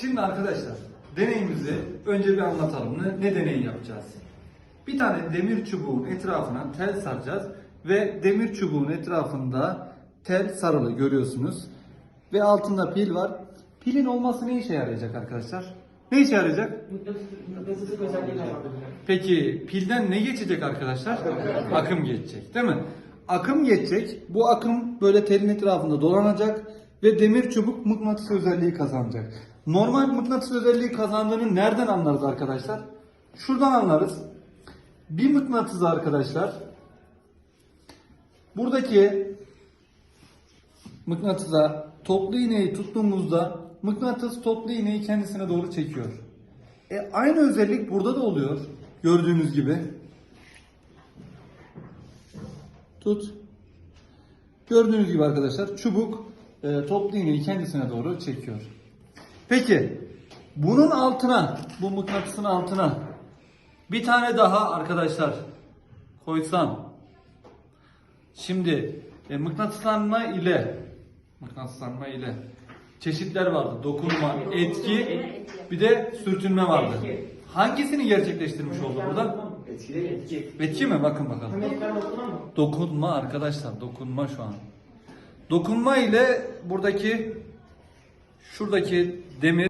Şimdi arkadaşlar deneyimizi önce bir anlatalım. Ne, ne deney yapacağız? Bir tane demir çubuğun etrafına tel saracağız ve demir çubuğun etrafında tel sarılı görüyorsunuz. Ve altında pil var. Pilin olması ne işe yarayacak arkadaşlar? Ne işe yarayacak? Peki pilden ne geçecek arkadaşlar? Akım geçecek değil mi? Akım geçecek. Bu akım böyle telin etrafında dolanacak ve demir çubuk mıknatıs özelliği kazanacak. Normal mıknatıs özelliği kazandığını nereden anlarız arkadaşlar? Şuradan anlarız. Bir mıknatıs arkadaşlar buradaki mıknatısa toplu iğneyi tuttuğumuzda mıknatıs toplu iğneyi kendisine doğru çekiyor. E, aynı özellik burada da oluyor. Gördüğünüz gibi. Tut. Gördüğünüz gibi arkadaşlar çubuk e, toplu iğneyi kendisine doğru çekiyor. Peki bunun altına, bu mıknatısın altına bir tane daha arkadaşlar koysam. Şimdi e, mıknatıslanma ile mıknatıslanma ile çeşitler vardı. Dokunma, etki, bir de sürtünme vardı. Hangisini gerçekleştirmiş oldu burada? Etkili etki. Etki mi? Bakın bakalım. Dokunma arkadaşlar, dokunma şu an. Dokunma ile buradaki şuradaki demir